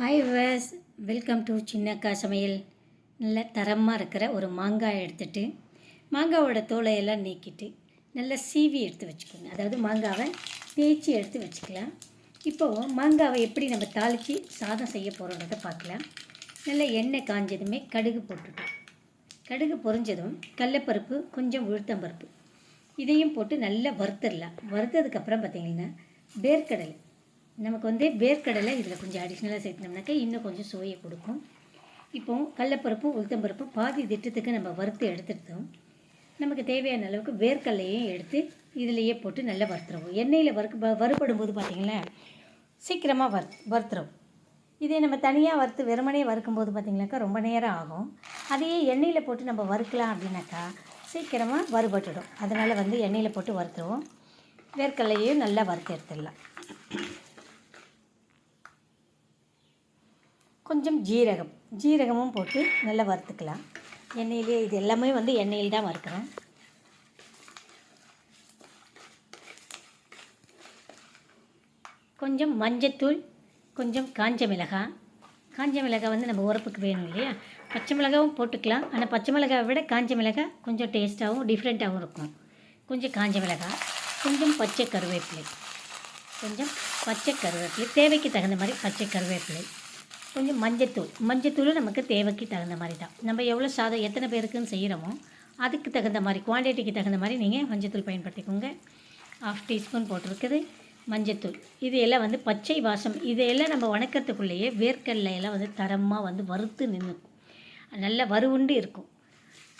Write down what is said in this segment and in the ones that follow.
Hi வேஸ் welcome to Chinnakka சமையல் நல்ல தரமாக இருக்கிற ஒரு மாங்காய் எடுத்துட்டு மாங்காவோட தோலையெல்லாம் நீக்கிட்டு நல்லா சீவி எடுத்து வச்சுக்கோங்க. அதாவது மாங்காவை தேய்ச்சி எடுத்து வச்சுக்கலாம். இப்போது மாங்காவை எப்படி நம்ம தாளித்து சாதம் செய்ய போகிறோன்றத பார்க்கலாம். நல்ல எண்ணெய் காஞ்சதுமே கடுகு போட்டுட்டோம் கடுகு பொறிஞ்சதும் கடலப்பருப்பு கொஞ்சம் உளுத்தம்பருப்பு. இதையும் போட்டு நல்லா வறுத்துடலாம். வறுத்ததுக்கப்புறம் பார்த்திங்கன்னா வேர்க்கடலை. நமக்கு வந்து வேர்க்கடலை இதில் கொஞ்சம் அடிஷ்னலாக சேர்த்தோம்னாக்கா இன்னும் கொஞ்சம் சுவையை கொடுக்கும். இப்போ கடலப்பருப்பு உளுத்தம்பருப்பும் பாதி திட்டத்துக்கு நம்ம வறுத்து எடுத்துட்டோம். நமக்கு தேவையான அளவுக்கு வேர்க்கடலையும் எடுத்து இதிலையே போட்டு நல்லா வறுத்துருவோம். எண்ணெயில் வறுக்க வறுபடும் போது பார்த்திங்கன்னா சீக்கிரமாக வறு வறுத்துரும். இதே நம்ம தனியாக வறுத்து வெறுமனே வறுக்கும்போது பார்த்திங்கனாக்கா ரொம்ப நேரம் ஆகும். அதையே எண்ணெயில் போட்டு நம்ம வறுக்கலாம் அப்படின்னாக்கா சீக்கிரமாக வறுபட்டுடும். அதனால் வந்து எண்ணெயில் போட்டு வறுத்துருவோம். வேர்க்கடலையும் நல்லா வறுத்து எடுத்துடலாம். கொஞ்சம் ஜீரகம் ஜீரகமும் போட்டு நல்லா வறுத்துக்கலாம். எண்ணெயிலே இது எல்லாமே வந்து எண்ணெயில் தான் வறுக்கிறேன் கொஞ்சம் மஞ்சத்தூள் கொஞ்சம் காஞ்ச மிளகாய் காஞ்ச மிளகாய் வந்து நம்ம உரப்புக்கு வேணும் இல்லையா? பச்சை மிளகாவும் போட்டுக்கலாம். ஆனால் பச்சை மிளகாவை விட காஞ்ச மிளகாய் கொஞ்சம் டேஸ்ட்டாகவும் டிஃப்ரெண்ட்டாகவும் இருக்கும். கொஞ்சம் காஞ்ச மிளகாய் கொஞ்சம் பச்சை கருவேப்பிலை. கொஞ்சம் பச்சை கருவேப்பிலை. தேவைக்கு தகுந்த மாதிரி பச்சை கருவேப்பிலை. கொஞ்சம் மஞ்சத்தூள். மஞ்சத்தூளும் நமக்கு தேவைக்கு தகுந்த மாதிரி தான் நம்ம எவ்வளோ சாதம் எத்தனை பேருக்குன்னு செய்கிறோமோ அதுக்கு தகுந்த மாதிரி குவான்டிட்டிக்கு தகுந்த மாதிரி நீங்கள் மஞ்சத்தூள் பயன்படுத்திக்கோங்க. ஆஃப் டீஸ்பூன் போட்டிருக்குது மஞ்சத்தூள். இது எல்லாம் வந்து பச்சை வாசம். இதையெல்லாம் நம்ம வணக்கத்துக்குள்ளேயே வேர்க்கடலை எல்லாம் வந்து தரமாக வந்து வறுத்து நின்றுக்கும் நல்லா வறுவுண்டு இருக்கும்.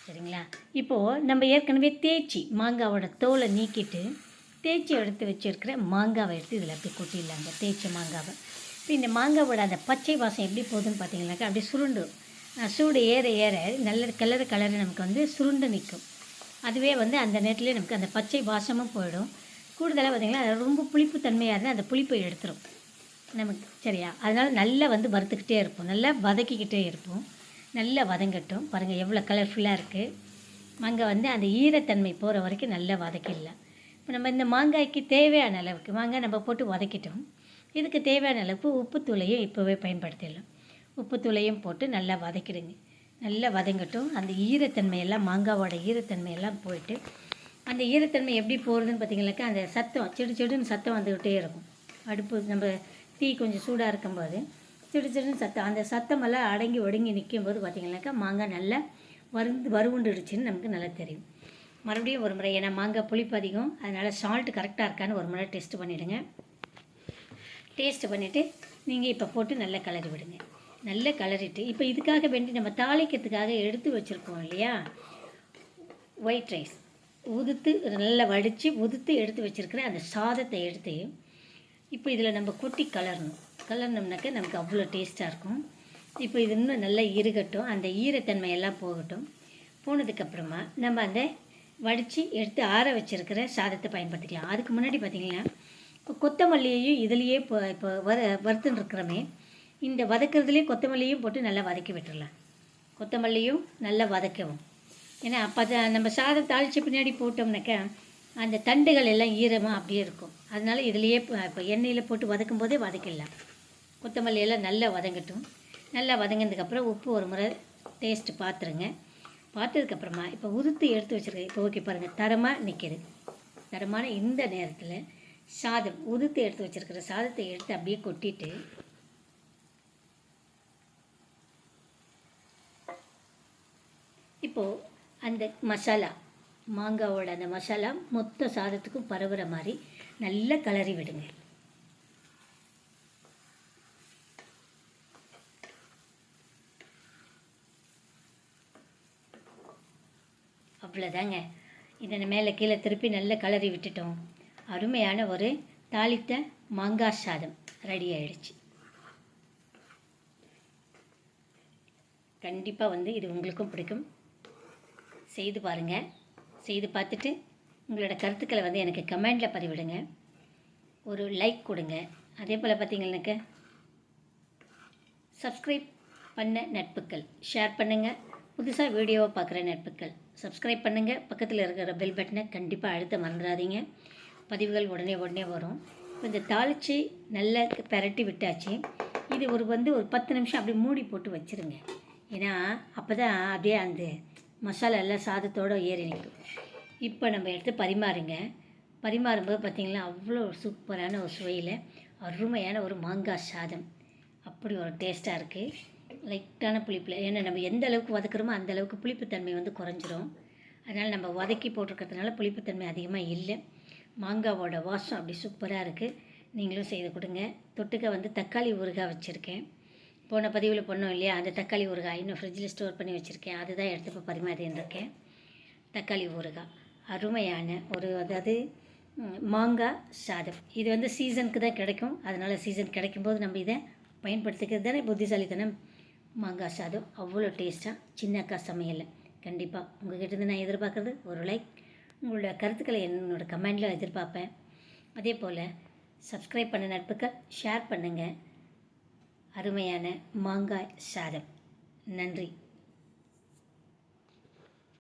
சரிங்களா? இப்போது நம்ம ஏற்கனவே தேய்ச்சி மாங்காவோட தோலை நீக்கிட்டு தேய்ச்சி எடுத்து வச்சுருக்கிற மாங்காவை எடுத்து இதில் அப்படி கொட்டிடலாங்க. தேய்ச்ச மாங்காவை. இப்போ இந்த மாங்காவோட அந்த பச்சை வாசம் எப்படி போகுதுன்னு பார்த்தீங்கன்னாக்கா அப்படியே சுருண்டு. சூடு ஏற ஏற நல்ல கலர் கலர் நமக்கு வந்து சுருண்டு நிற்கும் அதுவே வந்து அந்த நேரத்துலேயே நமக்கு அந்த பச்சை வாசமும் போயிடும். கூடுதலாக பார்த்தீங்கன்னா அது ரொம்ப புளிப்பு தன்மையாக இருந்தால் அந்த புளிப்பை எடுத்துரும். நமக்கு சரியா? அதனால் நல்லா வந்து வறுத்துக்கிட்டே இருப்போம். நல்லா வதக்கிக்கிட்டே இருப்போம். நல்லா வதங்கட்டும். பாருங்கள் எவ்வளோ கலர்ஃபுல்லாக இருக்குது மாங்காய் வந்து அந்த ஈரத்தன்மை போகிற வரைக்கும் நல்லா வதக்கிடலாம். இப்போ நம்ம இந்த மாங்காய்க்கு தேவையான அளவுக்கு மாங்காய் நம்ம போட்டு வதக்கிட்டோம். இதுக்கு தேவையான அளவுக்கு உப்புத்தூளையும் இப்போவே பயன்படுத்திடலாம். உப்புத்தூளையும் போட்டு நல்லா வதக்கிடுங்க. நல்லா வதங்கட்டும். அந்த ஈரத்தன்மையெல்லாம் மாங்காவோட ஈரத்தன்மையெல்லாம் போயிட்டு அந்த ஈரத்தன்மை எப்படி போகிறதுன்னு பார்த்தீங்கன்னாக்கா அந்த சத்தம் சிடு சிடுன்னு சத்தம் வந்துக்கிட்டே இருக்கும். அடுப்பு நம்ம தீ கொஞ்சம் சூடாக இருக்கும்போது சிடு சிடுன்னு சத்தம் அந்த சத்தமெல்லாம் அடங்கி ஒடுங்கி நிற்கும் போது மாங்காய் நல்லா வருந்து வறுவுண்டுடுச்சுன்னு நமக்கு நல்லா தெரியும். மறுபடியும் ஒரு முறை ஏன்னா மாங்காய் புளிப்பு அதிகம் அதனால் சால்ட் கரெக்டாக இருக்கான்னு ஒரு முறை டெஸ்ட் பண்ணிவிடுங்க டேஸ்ட்டு பண்ணிவிட்டு நீங்கள் இப்போ போட்டு நல்லா கலரி விடுங்க. நல்லா கலரிட்டு இப்போ இதுக்காக வேண்டி நம்ம தாளிக்கிறதுக்காக எடுத்து வச்சுருக்கோம் இல்லையா? ஒயிட் ரைஸ் உதுத்து நல்லா வடித்து உதுத்து எடுத்து வச்சுருக்கிற அந்த சாதத்தை எடுத்து இப்போ இதில் நம்ம கொட்டி கலரணும். கலர்னோம்னாக்கா நமக்கு அவ்வளோ டேஸ்ட்டாக இருக்கும். இப்போ இது இன்னும் நல்லா இருகட்டும் அந்த ஈரத்தன்மை எல்லாம் போகட்டும். போனதுக்கப்புறமா நம்ம அந்த வடித்து எடுத்து ஆற வச்சுருக்கிற சாதத்தை பயன்படுத்திக்கலாம். அதுக்கு முன்னாடி பார்த்திங்கன்னா இப்போ கொத்தமல்லியையும் இதுலேயே இப்போ இப்போ வர வறுத்துன்னு இருக்கிறோமே இந்த வதக்கிறதுலேயே கொத்தமல்லியும் போட்டு நல்லா வதக்கி விட்டுடலாம் கொத்தமல்லியும் நல்லா வதக்கவும். ஏன்னா அப்போ தான் நம்ம சாதம் தாளித்து பின்னாடி போட்டோம்னாக்கா அந்த தண்டுகள் எல்லாம் ஈரமாக அப்படியே இருக்கும். அதனால இதுலேயே இப்போ இப்போ எண்ணெயில் போட்டு வதக்கும் போதே வதக்கிடலாம். கொத்தமல்லி எல்லாம் நல்லா வதங்கட்டும். நல்லா வதங்கினதுக்கப்புறம் உப்பு ஒரு முறை டேஸ்ட்டு பார்த்துருங்க பார்த்ததுக்கப்புறமா இப்போ உதுத்து எடுத்து வச்சுருக்கேன் இப்போ ஓகே பாருங்கள் தரமாக நிற்கிது தரமான இந்த நேரத்தில் சாதம் உதுத்து எடுத்து வச்சுருக்கிற சாதத்தை எடுத்து அப்படியே கொட்டிட்டு இப்போது அந்த மசாலா மாங்காவோட அந்த மசாலா மொத்த சாதத்துக்கும் பரவுற மாதிரி நல்லா கலரி விடுங்க. அவ்வளோதாங்க இதை மேலே கீழே திருப்பி நல்லா கலரி விட்டுட்டோம். அருமையான ஒரு தாளித்த மாங்காய் சாதம் ரெடி ஆயிடுச்சு. கண்டிப்பாக வந்து இது உங்களுக்கும் பிடிக்கும். செய்து பாருங்கள் செய்து பார்த்துட்டு உங்களோட கருத்துக்களை வந்து எனக்கு கமெண்டில் பதிவிடுங்க. ஒரு லைக் கொடுங்க. அதே போல் பார்த்தீங்கன்னாக்க சப்ஸ்கிரைப் பண்ண நட்புக்கள் ஷேர் பண்ணுங்கள் புதுசாக வீடியோவை பார்க்குற நட்புக்கள் சப்ஸ்கிரைப் பண்ணுங்கள் பக்கத்தில் இருக்கிற பெல் பட்டனை கண்டிப்பாக அழுத்த மறந்துடாதீங்க. பதிவுகள் உடனே உடனே வரும். கொஞ்சம் இந்த தாளித்து நல்லா பெரட்டி விட்டாச்சு. இது ஒரு வந்து ஒரு பத்து நிமிஷம் அப்படியே மூடி போட்டு வச்சுருங்க. ஏன்னா அப்போ தான் அப்படியே அந்த மசாலா எல்லாம் சாதத்தோடு ஏறி நிற்கும். இப்போ நம்ம எடுத்து பரிமாறுங்க. பரிமாறும்போது பார்த்திங்கன்னா அவ்வளோ சூப்பரான ஒரு சுவையில் அருமையான ஒரு மாங்காய் சாதம். அப்படி ஒரு டேஸ்ட்டாக இருக்குது லைட்டான புளிப்பில் ஏன்னா நம்ம எந்த அளவுக்கு வதக்குறோமோ அந்த அளவுக்கு புளிப்புத்தன்மை வந்து குறைஞ்சிரும். அதனால் நம்ம வதக்கி போட்டிருக்கிறதுனால புளிப்புத்தன்மை அதிகமாக இல்லை. மாங்காவோட வாசம் அப்படி சூப்பராக இருக்குது நீங்களும் செய்து கொடுங்க. தொட்டுக்க வந்து தக்காளி ஊறுகாய் வச்சுருக்கேன். போன பதிவில் பண்ணோம் இல்லையா? அந்த தக்காளி ஊறுகாய் இன்னும் ஃப்ரிட்ஜில் ஸ்டோர் பண்ணி வச்சுருக்கேன். அதுதான் எடுத்து இப்போ பரிமாறின்னு இருக்கேன். தக்காளி ஊறுகாய். அருமையான ஒரு அதாவது மாங்காய் சாதம். இது வந்து சீசனுக்கு தான் கிடைக்கும். அதனால் சீசன் கிடைக்கும்போது நம்ம இதை பயன்படுத்திக்கிறது தானே? புத்திசாலித்தனம். மாங்காய் சாதம் அவ்வளோ டேஸ்ட்டாக சின்ன அக்கா சமையலில். கண்டிப்பாக உங்ககிட்ட நான் எதிர்பார்க்குறது ஒரு லைக் உங்களோட கருத்துக்களை என்னோட கமெண்டில் எதிர்பார்ப்பேன். அதே போல் சப்ஸ்கிரைப் பண்ண நட்புகள் ஷேர் பண்ணுங்கள் அருமையான மாங்காய் சாதம். நன்றி.